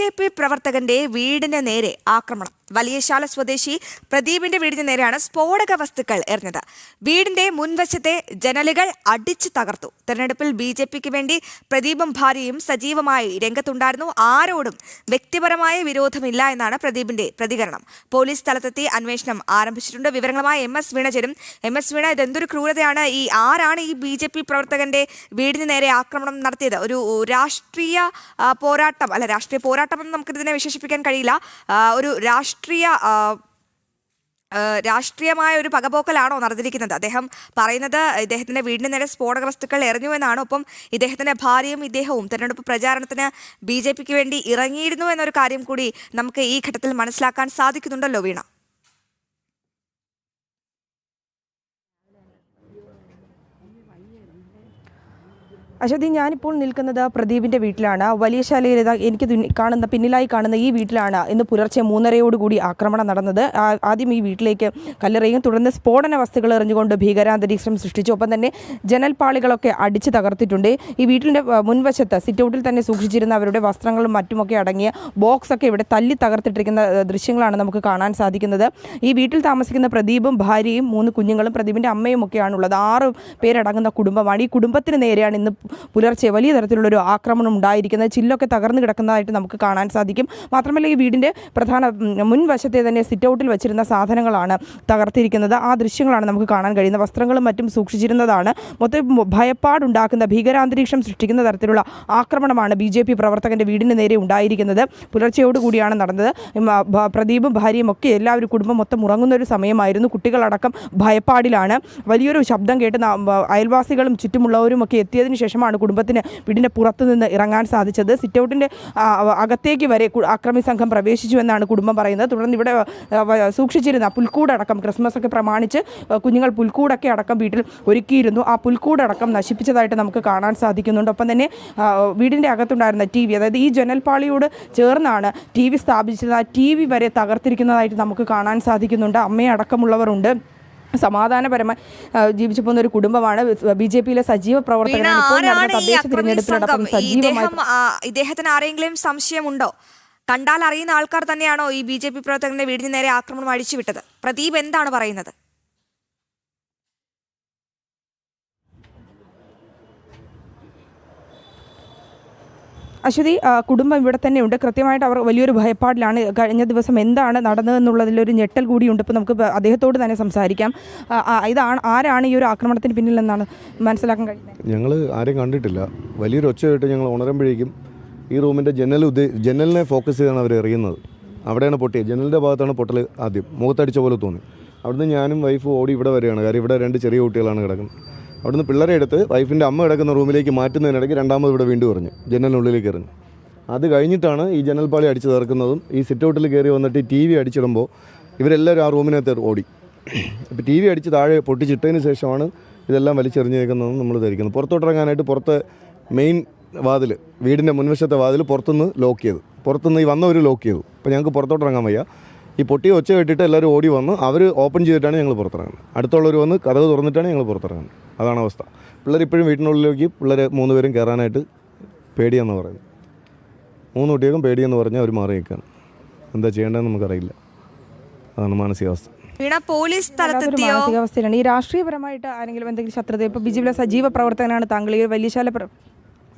J P പ്രവർത്തകന്റെ വീടിന് നേരെ ആക്രമണം. വലിയശാല സ്വദേശി പ്രദീപിന്റെ വീടിന് നേരെയാണ് സ്ഫോടക വസ്തുക്കൾ എറിഞ്ഞത്. വീടിന്റെ മുൻവശത്തെ ജനലുകൾ അടിച്ചു തകർത്തു. തെരഞ്ഞെടുപ്പിൽ ബി ജെ പിക്ക് വേണ്ടി പ്രദീപും ഭാര്യയും സജീവമായി രംഗത്തുണ്ടായിരുന്നു. ആരോടും വ്യക്തിപരമായ വിരോധമില്ല എന്നാണ് പ്രദീപിന്റെ പ്രതികരണം. പോലീസ് സ്ഥലത്തെത്തി അന്വേഷണം ആരംഭിച്ചിട്ടുണ്ട്. വിവരങ്ങളുമായി എം എസ് വീണ ചേരും എം എസ് വീണ ഇതെന്തൊരു ക്രൂരതയാണ്? ഈ ആരാണ് ഈ ബി ജെ പി പ്രവർത്തകന്റെ വീടിന് നേരെ ആക്രമണം നടത്തിയത്? ഒരു രാഷ്ട്രീയ പോരാട്ടം അല്ല രാഷ്ട്രീയ പോരാട്ടം എന്ന് നമുക്കിതിനെ വിശേഷിപ്പിക്കാൻ കഴിയില്ല. ഒരു രാഷ്ട്രീയ ആ, രാഷ്ട്രീയമായ ഒരു പകപോക്കലാണോ നടന്നിരിക്കുന്നത്? അദ്ദേഹം പറയുന്നത് ഇദ്ദേഹത്തിന്റെ വീടിന് നേരെ സ്ഫോടക വസ്തുക്കൾ എറിഞ്ഞു എന്നാണ്. ഒപ്പം ഇദ്ദേഹത്തിന്റെ ഭാര്യയും ഇദ്ദേഹവും തെരഞ്ഞെടുപ്പ് പ്രചാരണത്തിന് ബി വേണ്ടി ഇറങ്ങിയിരുന്നു എന്നൊരു കാര്യം കൂടി നമുക്ക് ഈ ഘട്ടത്തിൽ മനസ്സിലാക്കാൻ സാധിക്കുന്നുണ്ടല്ലോ വീണ. അശ്വതി ഞാനിപ്പോൾ നിൽക്കുന്നത് പ്രദീപിന്റെ വീട്ടിലാണ്. വലിയ ശാലയിൽ എനിക്ക് കാണുന്ന പിന്നിലായി കാണുന്ന ഈ വീട്ടിലാണ് ഇന്ന് പുലർച്ചെ മൂന്നരയോടുകൂടി ആക്രമണം നടന്നത്. ആദ്യം ഈ വീട്ടിലേക്ക് കല്ലെറിയും തുടർന്ന് സ്ഫോടന വസ്തുക്കൾ എറിഞ്ഞുകൊണ്ട് ഭീകരാന്തരീക്ഷം സൃഷ്ടിച്ചു. ഒപ്പം തന്നെ ജനൽപാളികളൊക്കെ അടിച്ചു തകർത്തിട്ടുണ്ട്. ഈ വീട്ടിന്റെ മുൻവശത്ത് സിറ്റൗട്ടിൽ തന്നെ സൂക്ഷിച്ചിരുന്ന അവരുടെ വസ്ത്രങ്ങളും മറ്റുമൊക്കെ അടങ്ങിയ ബോക്സൊക്കെ ഇവിടെ തല്ലി തകർത്തിട്ടിരിക്കുന്ന ദൃശ്യങ്ങളാണ് നമുക്ക് കാണാൻ സാധിക്കുന്നത്. ഈ വീട്ടിൽ താമസിക്കുന്ന പ്രദീപും ഭാര്യയും മൂന്ന് കുഞ്ഞുങ്ങളും പ്രദീപിന്റെ അമ്മയും ഒക്കെയാണുള്ളത്. ആറ് പേരടങ്ങുന്ന കുടുംബമാണ്. ഈ കുടുംബത്തിന് നേരെയാണ് ഇന്ന് പുലർച്ചെ വലിയ തരത്തിലുള്ളൊരു ആക്രമണം ഉണ്ടായിരിക്കുന്നത് ചില്ലൊക്കെ തകർന്നു കിടക്കുന്നതായിട്ട് നമുക്ക് കാണാൻ സാധിക്കും. മാത്രമല്ല ഈ വീടിന്റെ പ്രധാന മുൻവശത്തെ തന്നെ സിറ്റൗട്ടിൽ വെച്ചിരുന്ന സാധനങ്ങളാണ് തകർത്തിരിക്കുന്നത്. ആ ദൃശ്യങ്ങളാണ് നമുക്ക് കാണാൻ കഴിയുന്നത്. വസ്ത്രങ്ങളും മറ്റും സൂക്ഷിച്ചിരുന്നതാണ്. മൊത്തം ഭയപ്പാടുണ്ടാക്കുന്ന ഭീകരാന്തരീക്ഷം സൃഷ്ടിക്കുന്ന തരത്തിലുള്ള ആക്രമണമാണ് ബി ജെ പി പ്രവർത്തകന്റെ വീടിന് നേരെ ഉണ്ടായിരിക്കുന്നത്. പുലർച്ചയോടുകൂടിയാണ് നടന്നത്. പ്രദീപും ഭാര്യയും ഒക്കെ എല്ലാവരും കുടുംബം മൊത്തം ഉറങ്ങുന്ന ഒരു സമയമായിരുന്നു. കുട്ടികളടക്കം ഭയപ്പാടിലാണ്. വലിയൊരു ശബ്ദം കേട്ട് അയൽവാസികളും ചുറ്റുമുള്ളവരും ഒക്കെ എത്തിയതിനു ശേഷമാണ് കുടുംബത്തിന് വീടിന്റെ പുറത്തു നിന്ന് ഇറങ്ങാൻ സാധിച്ചത്. സിറ്റൗട്ടിന്റെ അകത്തേക്ക് വരെ അക്രമി സംഘം പ്രവേശിച്ചു എന്നാണ് കുടുംബം പറയുന്നത്. തുടർന്ന് ഇവിടെ സൂക്ഷിച്ചിരുന്ന പുൽക്കൂടടക്കം ക്രിസ്മസ് ഒക്കെ പ്രമാണിച്ച് കുഞ്ഞുങ്ങൾ പുൽക്കൂടൊക്കെ അടക്കം വീട്ടിൽ ഒരുക്കിയിരുന്നു. ആ പുൽക്കൂടടക്കം നശിപ്പിച്ചതായിട്ട് നമുക്ക് കാണാൻ സാധിക്കുന്നുണ്ട്. ഒപ്പം തന്നെ വീടിന്റെ അകത്തുണ്ടായിരുന്ന ടി വി അതായത് ഈ ജനൽപ്പാളിയോട് ചേർന്നാണ് ടി വി സ്ഥാപിച്ചത് ആ ടി വി വരെ തകർത്തിരിക്കുന്നതായിട്ട് നമുക്ക് കാണാൻ സാധിക്കുന്നുണ്ട്. അമ്മയെ അടക്കമുള്ളവരുണ്ട് സമാധാനപരമായി ജീവിച്ചു പോകുന്ന ഒരു കുടുംബമാണ് ബി ജെ പിയിലെ സജീവ പ്രവർത്തകരാണ് ഇദ്ദേഹത്തിന് ആരെങ്കിലും സംശയമുണ്ടോ? കണ്ടാൽ അറിയുന്ന ആൾക്കാർ തന്നെയാണോ ഈ ബി ജെ പി പ്രവർത്തകന്റെ വീടിന് നേരെ ആക്രമണം അഴിച്ചുവിട്ടത്? പ്രദീപ് എന്താണ് പറയുന്നത്? അശ്വതി കുടുംബം ഇവിടെ തന്നെ ഉണ്ട്. കൃത്യമായിട്ട് അവർ വലിയൊരു ഭയപ്പാടിലാണ്. കഴിഞ്ഞ ദിവസം എന്താണ് നടന്നതെന്നുള്ളതിലൊരു ഞെട്ടൽ കൂടിയുണ്ട്. ഇപ്പോൾ നമുക്ക് അദ്ദേഹത്തോട് തന്നെ സംസാരിക്കാം. ഇതാണ് ആരാണ് ഈ ഒരു ആക്രമണത്തിന് പിന്നിൽ പിന്നിലെന്നാണ് മനസ്സിലാക്കാൻ കഴിയുന്നത്? ഞങ്ങൾ ആരെയും കണ്ടിട്ടില്ല. വലിയൊരു ഒച്ച കേട്ട് ഞങ്ങൾ ഉണരുമ്പോഴേക്കും ഈ റൂമിന്റെ ജനൽ ഉദ്ദേ ജനലിനെ ഫോക്കസ് ചെയ്താണ് അവർ എറിയുന്നത്. അവിടെയാണ് പൊട്ടിയത്. ജനലിന്റെ ഭാഗത്താണ് പൊട്ടൽ ആദ്യം. മുഖത്തടിച്ച പോലെ തോന്നി. അവിടുന്ന് ഞാനും വൈഫും ഓടി ഇവിടെ വരികയാണ്. കാര്യം ഇവിടെ രണ്ട് ചെറിയ കുട്ടികളാണ് കിടക്കുന്നത്. അവിടുന്ന് പിള്ളേരെ എടുത്ത് വൈഫിന്റെ അമ്മ കിടക്കുന്ന റൂമിലേക്ക് മാറ്റുന്നതിനിടയ്ക്ക് രണ്ടാമത് ഇവിടെ വീണ്ടും എറിഞ്ഞു. ജനലിനുള്ളിലേക്ക് എറിഞ്ഞു. അത് കഴിഞ്ഞിട്ടാണ് ഈ ജനൽപ്പാളി അടിച്ച് തീർക്കുന്നതും ഈ സിറ്റൗട്ടിൽ കയറി വന്നിട്ട് ടി വി അടിച്ചിടുമ്പോൾ ഇവരെല്ലാവരും ആ റൂമിനകത്ത് ഓടി. അപ്പോൾ ടി വി അടിച്ച് താഴെ പൊട്ടിച്ചിട്ടതിന് ശേഷമാണ് ഇതെല്ലാം വലിച്ചെറിഞ്ഞേക്കുന്നതെന്ന് നമ്മൾ ധരിക്കുന്നത്. പുറത്തോട്ടിറങ്ങാനായിട്ട് പുറത്തെ മെയിൻ വാതിൽ വീടിന്റെ മുൻവശത്തെ വാതിൽ പുറത്തുനിന്ന് ലോക്ക് ചെയ്തു. പുറത്തുനിന്ന് ഈ വന്നവർ ലോക്ക് ചെയ്തു. അപ്പോൾ ഞങ്ങൾക്ക് പുറത്തോട്ടിറങ്ങാൻ വയ്യ. ഈ പൊട്ടി ഒച്ച കെട്ടിട്ട് എല്ലാവരും ഓടി വന്ന് അവർ ഓപ്പൺ ചെയ്തിട്ടാണ് ഞങ്ങൾ പുറത്തിറങ്ങുന്നത്. അടുത്തുള്ളവർ വന്ന് കഥക് തുറന്നിട്ടാണ് ഞങ്ങൾ പുറത്തിറങ്ങുന്നത്. അതാണ് അവസ്ഥ. പിള്ളേർ ഇപ്പോഴും വീട്ടിനുള്ളിലേക്ക് പിള്ളേർ മൂന്ന് പേരും കയറാനായിട്ട് പേടിയെന്ന് പറയുന്നു. മൂന്ന് കുട്ടികൾക്കും പേടിയെന്ന് പറഞ്ഞാൽ അവർ മാറി നിൽക്കുകയാണ് എന്താ ചെയ്യേണ്ടതെന്ന് നമുക്കറിയില്ല. അതാണ് മാനസികാവസ്ഥ. വീണ പോലീസ് സ്ഥലത്തെത്തിയോ? മാനസികാവസ്ഥയിലാണ്. ഈ രാഷ്ട്രീയപരമായിട്ട് ആരെങ്കിലും എന്തെങ്കിലും ശത്രുത ഇപ്പോൾ ബി ജെ പിയിലെ സജീവ പ്രവർത്തകനാണ് താങ്കൾ. ഈ ഒരു വലിയശാല പ്ര-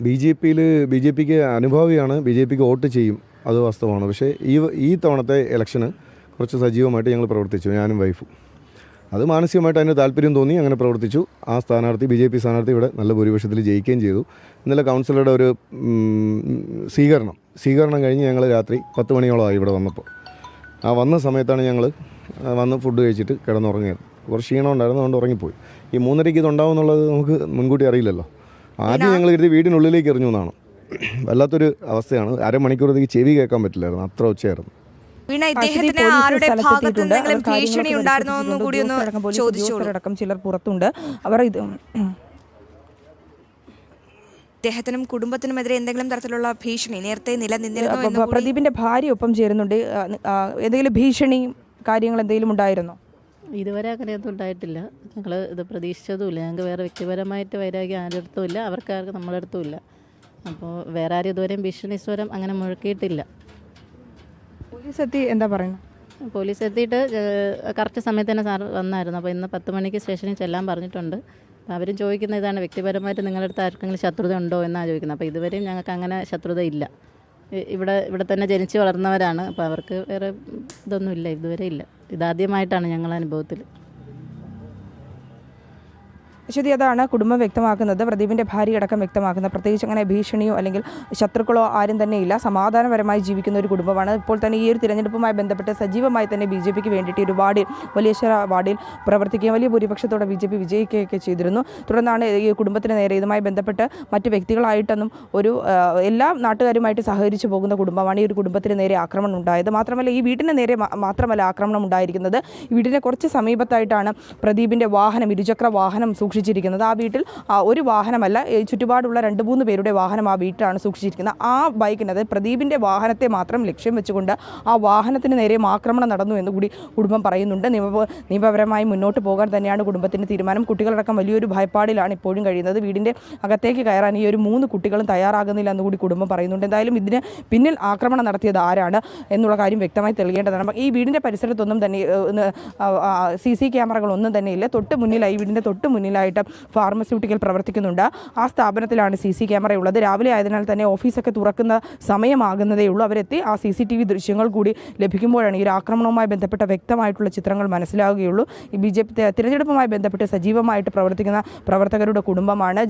ബി ജെ പിയിൽ ബി ജെ പിക്ക് അനുഭാവിയാണ്. ബി ജെ പിക്ക് വോട്ട് ചെയ്യും. അത് വാസ്തവമാണ്. പക്ഷേ ഈ ഈ തവണത്തെ ഇലക്ഷന് കുറച്ച് സജീവമായിട്ട് ഞങ്ങൾ പ്രവർത്തിച്ചു. ഞാനും വൈഫും. അത് മാനസികമായിട്ട് അതിന് താല്പര്യം തോന്നി അങ്ങനെ പ്രവർത്തിച്ചു. ആ സ്ഥാനാർത്ഥി ബി ജെ പി സ്ഥാനാർത്ഥി ഇവിടെ നല്ല ഭൂരിപക്ഷത്തിൽ ജയിക്കുകയും ചെയ്തു. ഇന്നലെ കൗൺസിലറുടെ ഒരു സ്വീകരണം സ്വീകരണം കഴിഞ്ഞ് ഞങ്ങൾ രാത്രി പത്ത് മണിയോളമായി ഇവിടെ വന്നപ്പോൾ. ആ വന്ന സമയത്താണ് ഞങ്ങൾ വന്ന് ഫുഡ് കഴിച്ചിട്ട് കിടന്നുറങ്ങിയത്. കുറച്ച് ക്ഷീണം ഉണ്ടായിരുന്നു അതുകൊണ്ട് ഉറങ്ങിപ്പോയി. ഈ മൂന്നരയ്ക്ക് ഇതുണ്ടാവും എന്നുള്ളത് നമുക്ക് മുൻകൂട്ടി അറിയില്ലല്ലോ. ആദ്യം ഞങ്ങൾ കരുതി വീടിനുള്ളിലേക്ക് എറിഞ്ഞു എന്നാണ്. വല്ലാത്തൊരു അവസ്ഥയാണ്. അരമണിക്കൂറത്തേക്ക് ചെവി കേൾക്കാൻ പറ്റില്ലായിരുന്നു. അത്ര ഒച്ചയായിരുന്നു വീണ ഇദ്ദേഹത്തിന് ആരുടെ ഭാഗത്ത് സ്ഥലത്തെത്തിയിട്ടുണ്ട്. എന്തെങ്കിലും ഭീഷണി ഉണ്ടായിരുന്നോ എന്നും കൂടി ഒന്ന് ചോദിച്ചോളൂ ഉദ്യോഗസ്ഥരടക്കം ചിലർ പുറത്തുണ്ട്. അവർ ഇത് ഇദ്ദേഹത്തിനും കുടുംബത്തിനുമെതിരെ എന്തെങ്കിലും തരത്തിലുള്ള ഭീഷണി നേരത്തെ നിലനിന്നിരുന്നു പ്രദീപിന്റെ ഭാര്യ ഒപ്പം ചേരുന്നുണ്ട്. എന്തെങ്കിലും ഭീഷണി കാര്യങ്ങൾ എന്തെങ്കിലും ഉണ്ടായിരുന്നോ? ഇതുവരെ അങ്ങനെയൊന്നും ഉണ്ടായിട്ടില്ല. ഞങ്ങൾ ഇത് പ്രതീക്ഷിച്ചതുമില്ല. ഞങ്ങൾക്ക് വേറെ വ്യക്തിപരമായിട്ട് വൈരാഗ്യം ആരുടെ അടുത്തും ഇല്ല. അവർക്കാർക്ക് നമ്മുടെ അടുത്തും ഇല്ല. അപ്പോൾ വേറെ ആരും ഇതുവരെയും ഭീഷണി സ്വരം അങ്ങനെ മുഴക്കിയിട്ടില്ല. പോലീസ് എത്തി എന്താ പറയുന്നത് പോലീസ് എത്തിയിട്ട് കറക്റ്റ് സമയത്ത് തന്നെ സാർ വന്നായിരുന്നു. അപ്പോൾ ഇന്ന് പത്ത് മണിക്ക് സ്റ്റേഷനിൽ ചെല്ലാൻ പറഞ്ഞിട്ടുണ്ട്. അപ്പോൾ അവരും ചോദിക്കുന്ന ഇതാണ് വ്യക്തിപരമായിട്ട് നിങ്ങളുടെ അടുത്ത് ആർക്കെങ്കിലും ശത്രുത ഉണ്ടോ എന്നാണ് ചോദിക്കുന്നത്. അപ്പോൾ ഇതുവരെയും ഞങ്ങൾക്ക് അങ്ങനെ ശത്രുത ഇല്ല. ഇവിടെ ഇവിടെ തന്നെ ജനിച്ചു വളർന്നവരാണ്. അപ്പോൾ അവർക്ക് വേറെ ഇതൊന്നുമില്ല ഇതുവരെ ഇല്ല. ഇതാദ്യമായിട്ടാണ് ഞങ്ങളുടെ അനുഭവത്തിൽ. അശ്വതി അതാണ് കുടുംബം വ്യക്തമാക്കുന്നത്. പ്രദീപിന്റെ ഭാര്യ അടക്കം വ്യക്തമാക്കുന്നത് പ്രത്യേകിച്ച് അങ്ങനെ ഭീഷണിയോ അല്ലെങ്കിൽ ശത്രുക്കളോ ആരും തന്നെ ഇല്ല. സമാധാനപരമായി ജീവിക്കുന്ന ഒരു കുടുംബമാണ്. ഇപ്പോൾ തന്നെ ഈ ഒരു തിരഞ്ഞെടുപ്പുമായി ബന്ധപ്പെട്ട് സജീവമായി തന്നെ ബി ജെ പിക്ക് വേണ്ടിയിട്ട് ഒരു വാർഡിൽ വലിയേശ്വര വാർഡിൽ പ്രവർത്തിക്കുകയും വലിയ ഭൂരിപക്ഷത്തോടെ ബി ജെ പി വിജയിക്കുകയൊക്കെ ചെയ്തിരുന്നു. തുടർന്നാണ് ഈ കുടുംബത്തിന് നേരെ ഇതുമായി ബന്ധപ്പെട്ട് മറ്റ് വ്യക്തികളായിട്ടൊന്നും ഒരു എല്ലാ നാട്ടുകാരുമായിട്ട് സഹകരിച്ചു പോകുന്ന കുടുംബമാണ് ഈ ഒരു കുടുംബത്തിന് നേരെ ആക്രമണം ഉണ്ടായത്. മാത്രമല്ല ഈ വീടിന് നേരെ മാത്രമല്ല ആക്രമണം ഉണ്ടായിരിക്കുന്നത്. വീടിന് കുറച്ച് സമീപത്തായിട്ടാണ് പ്രദീപിന്റെ വാഹനം ഇരുചക്ര വാഹനം സൂക്ഷിച്ചിരിക്കുന്നത്. ആ വീട്ടിൽ ഒരു വാഹനമല്ല ചുറ്റുപാടുള്ള രണ്ട് മൂന്ന് പേരുടെ വാഹനം ആ വീട്ടിലാണ് സൂക്ഷിച്ചിരിക്കുന്നത്. ആ ബൈക്കിന് അതായത് പ്രദീപിന്റെ വാഹനത്തെ മാത്രം ലക്ഷ്യം വെച്ചുകൊണ്ട് ആ വാഹനത്തിന് നേരെ ആക്രമണം നടന്നു എന്ന് കൂടി കുടുംബം പറയുന്നുണ്ട്. നിയമ നിയമപരമായി മുന്നോട്ട് പോകാൻ തന്നെയാണ് കുടുംബത്തിന്റെ തീരുമാനം. കുട്ടികളടക്കം വലിയൊരു ഭയപ്പാടിലാണ് ഇപ്പോഴും കഴിയുന്നത്. വീടിന്റെ അകത്തേക്ക് കയറാൻ ഈ ഒരു മൂന്ന് കുട്ടികളും തയ്യാറാകുന്നില്ല എന്ന് കൂടി കുടുംബം പറയുന്നുണ്ട്. എന്തായാലും ഇതിന് പിന്നിൽ ആക്രമണം നടത്തിയത് ആരാണ് എന്നുള്ള കാര്യം വ്യക്തമായി തെളിയേണ്ടതാണ്. അപ്പം ഈ വീടിന്റെ പരിസരത്തൊന്നും തന്നെ സി സി ക്യാമറകളൊന്നും തന്നെ ഇല്ല തൊട്ട് മുന്നിലായി വീടിന്റെ തൊട്ട് മുന്നിലായിട്ട് ഫാർമസ്യൂട്ടിക്കൽ പ്രവർത്തിക്കുന്നുണ്ട്. ആ സ്ഥാപനത്തിലാണ് സി സി ക്യാമറ ഉള്ളത്. രാവിലെ ആയതിനാൽ തന്നെ ഓഫീസൊക്കെ തുറക്കുന്ന സമയമാകുന്നതേ ഉള്ളൂ. അവരെത്തി ആ സി സി ടി വി ദൃശ്യങ്ങൾ കൂടി ലഭിക്കുമ്പോഴാണ് ഈ ഒരു ആക്രമണവുമായി ബന്ധപ്പെട്ട വ്യക്തമായിട്ടുള്ള ചിത്രങ്ങൾ മനസ്സിലാവുകയുള്ളൂ. ഈ ബി ജെ പി തിരഞ്ഞെടുപ്പുമായി ബന്ധപ്പെട്ട് സജീവമായിട്ട് പ്രവർത്തിക്കുന്ന പ്രവർത്തകരുടെ കുടുംബമാണ്.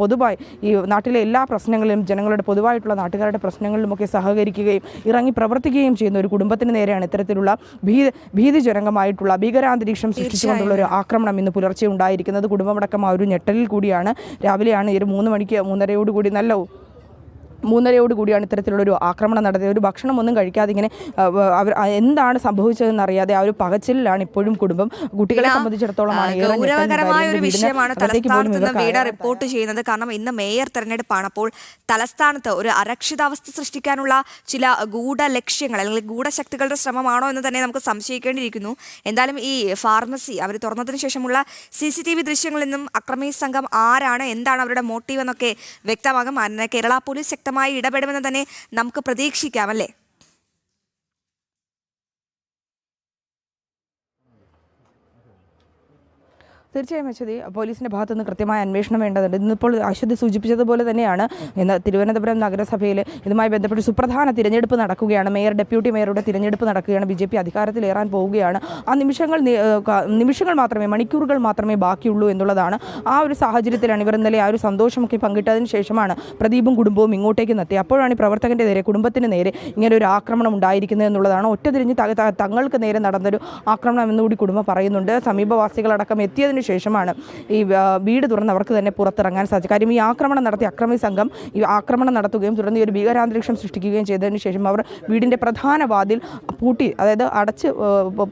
പൊതുവായി ഈ നാട്ടിലെ എല്ലാ പ്രശ്നങ്ങളിലും ജനങ്ങളുടെ പൊതുവായിട്ടുള്ള നാട്ടുകാരുടെ പ്രശ്നങ്ങളിലുമൊക്കെ സഹകരിക്കുകയും ഇറങ്ങി പ്രവർത്തിക്കുകയും ചെയ്യുന്ന ഒരു കുടുംബത്തിന് നേരെയാണ് ഇത്തരത്തിലുള്ള ഭീ ഭീതിജനകമായിട്ടുള്ള ഭീകരാന്തരീക്ഷം സൃഷ്ടിച്ചുകൊണ്ടുള്ള ഒരു ആക്രമണം ഇന്ന് പുലർച്ചെ ഉണ്ടായിരിക്കുന്നത്. കുടുംബമടക്കം ആ ഒരു ഞെട്ടലിൽ കൂടിയാണ്. രാവിലെയാണ് ഈ ഒരു മൂന്ന് മണിക്ക് മൂന്നരയോടുകൂടി നല്ല മൂന്നരയോട് കൂടിയാണ് ഇത്തരത്തിലുള്ള ഒരു ആക്രമണം നടത്തിയത്. ഒരു ഭക്ഷണം ഒന്നും കഴിക്കാതെ ഇങ്ങനെ അവർ എന്താണ് സംഭവിച്ചതെന്ന് അറിയാതെ ആ ഒരു പകച്ചിലാണ് ഇപ്പോഴും കുടുംബം. കുട്ടികളെ സംബന്ധിച്ചിടത്തോളം ഗൗരവകരമായ ഒരു വിഷയമാണ് തലസ്ഥാനത്ത് നിന്ന് ഇവർ റിപ്പോർട്ട് ചെയ്യുന്നത്. കാരണം ഇന്ന് മേയർ തെരഞ്ഞെടുപ്പാണ്. അപ്പോൾ തലസ്ഥാനത്ത് ഒരു അരക്ഷിതാവസ്ഥ സൃഷ്ടിക്കാനുള്ള ചില ഗൂഢ ലക്ഷ്യങ്ങൾ അല്ലെങ്കിൽ ഗൂഢശക്തികളുടെ ശ്രമമാണോ എന്ന് തന്നെ നമുക്ക് സംശയിക്കേണ്ടിയിരിക്കുന്നു. എന്തായാലും ഈ ഫാർമസി അവർ തുറന്നതിന് ശേഷമുള്ള സി സി ടി വി ദൃശ്യങ്ങളിൽ നിന്നും അക്രമി സംഘം ആരാണ് എന്താണ് അവരുടെ മോട്ടീവ് എന്നൊക്കെ വ്യക്തമാകും. കേരള പോലീസ് ശക്തമായി ഇടപെടുമെന്ന് തന്നെ നമുക്ക് പ്രതീക്ഷിക്കാം അല്ലേ? തീർച്ചയായും അശ്വതി പോലീസിന്റെ ഭാഗത്തുനിന്ന് കൃത്യമായ അന്വേഷണം വേണ്ടതുണ്ട്. ഇന്നിപ്പോൾ അശ്വതി സൂചിപ്പിച്ചതുപോലെ തന്നെയാണ്. ഇന്ന് തിരുവനന്തപുരം നഗരസഭയിൽ ഇതുമായി ബന്ധപ്പെട്ട് സുപ്രധാന തിരഞ്ഞെടുപ്പ് നടക്കുകയാണ്. മേയർ ഡെപ്യൂട്ടി മേയറുടെ തിരഞ്ഞെടുപ്പ് നടക്കുകയാണ്. ബി ജെ പി അധികാരത്തിലേറാൻ പോവുകയാണ്. ആ നിമിഷങ്ങൾ നിമിഷങ്ങൾ മാത്രമേ മണിക്കൂറുകൾ മാത്രമേ ബാക്കിയുള്ളൂ എന്നുള്ളതാണ് ആ ഒരു സാഹചര്യത്തിലാണ് ഇവർ ഇന്നലെ ആ ഒരു സന്തോഷമൊക്കെ പങ്കിട്ടതിന് ശേഷമാണ് പ്രദീപും കുടുംബവും ഇങ്ങോട്ടേക്ക് നിർത്തി അപ്പോഴാണ് ഈ പ്രവർത്തകന്റെ നേരെ കുടുംബത്തിന് നേരെ ഇങ്ങനെ ഒരു ആക്രമണം ഉണ്ടായിരിക്കുന്നത് എന്നുള്ളതാണ്. ഒറ്റ തിരിഞ്ഞ് തങ്ങൾക്ക് നേരെ നടന്നൊരു ആക്രമണം എന്നുകൂടി കുടുംബം പറയുന്നുണ്ട്. സമീപവാസികളടക്കം എത്തിയതിനു ശേഷമാണ് ഈ വീട് തുറന്ന് അവർക്ക് തന്നെ പുറത്തിറങ്ങാൻ സാധിച്ചത് കാര്യം ഈ ആക്രമണം നടത്തിയ അക്രമി സംഘം ഈ ആക്രമണം നടത്തുകയും തുടർന്ന് ഈ ഒരു ഭീകരാന്തരീക്ഷം സൃഷ്ടിക്കുകയും ചെയ്തതിന് ശേഷം അവർ വീടിന്റെ പ്രധാന വാതിൽ പൂട്ടി അതായത് അടച്ച്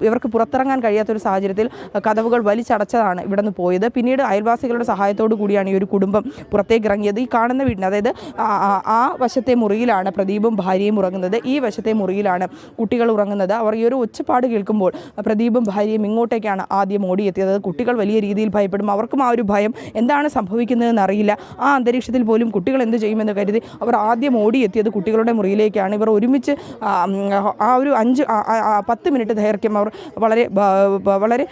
ഇവർക്ക് പുറത്തിറങ്ങാൻ കഴിയാത്തൊരു സാഹചര്യത്തിൽ കഥവുകൾ വലിച്ചടച്ചതാണ് ഇവിടെ നിന്ന് പോയത്. പിന്നീട് അയൽവാസികളുടെ സഹായത്തോടു കൂടിയാണ് ഈ ഒരു കുടുംബം പുറത്തേക്ക് ഇറങ്ങിയത് ഈ കാണുന്ന വീടിന് അതായത് ആ വശത്തെ മുറിയിലാണ് പ്രദീപും ഭാര്യയും ഉറങ്ങുന്നത്. ഈ വശത്തെ മുറിയിലാണ് കുട്ടികൾ ഉറങ്ങുന്നത്. അവർ ഈ ഒരു ഒച്ചപ്പാട് കേൾക്കുമ്പോൾ പ്രദീപും ഭാര്യയും ഇങ്ങോട്ടേക്കാണ് ആദ്യം ഓടിയെത്തിയത്. കുട്ടികൾ വലിയ രീതിയിൽ ഭയപ്പെടും. അവർക്കും ആ ഒരു ഭയം എന്താണ് സംഭവിക്കുന്നതെന്ന് അറിയില്ല. ആ അന്തരീക്ഷത്തിൽ പോലും കുട്ടികൾ എന്ത് ചെയ്യുമെന്ന് കരുതി അവർ ആദ്യം ഓടിയെത്തിയത് കുട്ടികളുടെ മുറിയിലേക്കാണ്. ഇവർ ഒരുമിച്ച് ആ, ഒരു അഞ്ച് പത്ത് മിനിറ്റ് ദൈർഘ്യം അവർ വളരെ വളരെ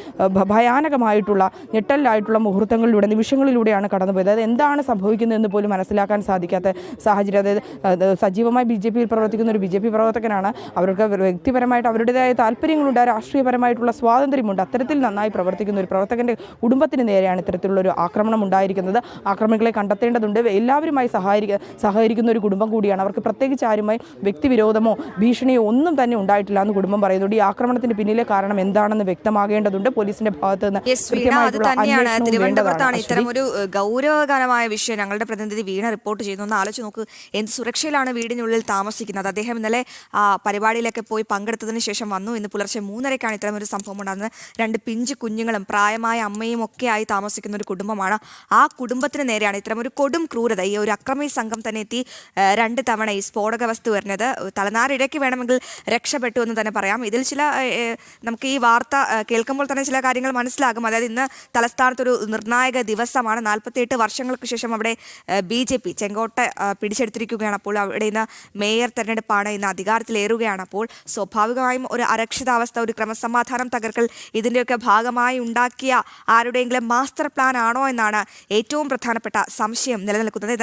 ഭയാനകമായിട്ടുള്ള ഞെട്ടലിലായിട്ടുള്ള മുഹൂർത്തങ്ങളിലൂടെ നിമിഷങ്ങളിലൂടെയാണ് കടന്നുപോയത്. അത് എന്താണ് സംഭവിക്കുന്നതെന്ന് പോലും മനസ്സിലാക്കാൻ സാധിക്കാത്ത സാഹചര്യം. അതായത് സജീവമായി ബി ജെ പിയിൽ പ്രവർത്തിക്കുന്ന ഒരു ബി ജെ പി പ്രവർത്തകനാണ്. അവർക്ക് വ്യക്തിപരമായിട്ട് അവരുടേതായ താല്പര്യങ്ങളുണ്ട് രാഷ്ട്രീയപരമായിട്ടുള്ള സ്വാതന്ത്ര്യമുണ്ട്. അത്തരത്തിൽ നന്നായി പ്രവർത്തിക്കുന്ന ഒരു പ്രവർത്തകന്റെ കുടുംബത്തിന് നേരെയാണ് ഇത്തരത്തിലുള്ള ഒരു ആക്രമണം ഉണ്ടായിരിക്കുന്നത്. ആക്രമികളെ കണ്ടെത്തേണ്ടതുണ്ട്. എല്ലാവരുമായി സഹായിക്ക സഹകരിക്കുന്ന ഒരു കുടുംബം കൂടിയാണ്. അവർക്ക് പ്രത്യേകിച്ച് ആരുമായി വ്യക്തിവിരോധമോ ഭീഷണിയോ ഒന്നും തന്നെ ഉണ്ടായിട്ടില്ല എന്ന് കുടുംബം പറയുന്നുണ്ട് ഈ ആക്രമണത്തിന് പിന്നിലെ കാരണം എന്താണെന്ന് വ്യക്തമാകേണ്ടതുണ്ട്. പോലീസിന്റെ ഭാഗത്ത് നിന്ന് തിരുവനന്തപുരത്താണ് ഇത്തരം ഒരു ഗൗരവകരമായ വിഷയം ഞങ്ങളുടെ പ്രതിനിധി വീണ റിപ്പോർട്ട് ചെയ്യുന്നു. ഒന്ന് ആലോചിച്ച് നോക്ക് എന്ത് സുരക്ഷയിലാണ് വീടിനുള്ളിൽ താമസിക്കുന്നത്? അദ്ദേഹം ഇന്നലെ ആ പരിപാടിയിലൊക്കെ പോയി പങ്കെടുത്തതിന് ശേഷം വന്നു. ഇന്ന് പുലർച്ചെ മൂന്നരക്കാണ് ഇത്തരം ഒരു സംഭവം ഉണ്ടാകുന്നത്. രണ്ട് പിഞ്ച് കുഞ്ഞുങ്ങളും പ്രായമായ അമ്മ അമ്മയും ഒക്കെ ആയി താമസിക്കുന്ന ഒരു കുടുംബമാണ്. ആ കുടുംബത്തിന് നേരെയാണ് ഇത്തരം ഒരു കൊടും ക്രൂരത. ഈ ഒരു അക്രമി സംഘം തന്നെ എത്തി രണ്ട് തവണ ഈ സ്ഫോടക വസ്തു വരുന്നത് തലനാരിഴയ്ക്ക് വേണമെങ്കിൽ രക്ഷപ്പെട്ടു എന്ന് തന്നെ പറയാം. ഇതിൽ ചില നമുക്ക് ഈ വാർത്ത കേൾക്കുമ്പോൾ തന്നെ ചില കാര്യങ്ങൾ മനസ്സിലാകും. അതായത് ഇന്ന് തലസ്ഥാനത്തൊരു നിർണായക ദിവസമാണ്. നാൽപ്പത്തിയെട്ട് വർഷങ്ങൾക്ക് ശേഷം അവിടെ ബി ജെ പി ചെങ്കോട്ട പിടിച്ചെടുത്തിരിക്കുകയാണ്. അപ്പോൾ അവിടെ ഇന്ന് മേയർ തെരഞ്ഞെടുപ്പാണ് ഇന്ന് അധികാരത്തിലേറുകയാണ് അപ്പോൾ സ്വാഭാവികമായും ഒരു അരക്ഷിതാവസ്ഥ ഒരു ക്രമസമാധാനം തകർക്കൽ ഇതിന്റെയൊക്കെ ഭാഗമായി ഉണ്ടാക്കിയ ആരുടെയെങ്കിലും മാസ്റ്റർ പ്ലാൻ ആണോ എന്നാണ് ഏറ്റവും പ്രധാനപ്പെട്ട സംശയം നിലനിൽക്കുന്നത്.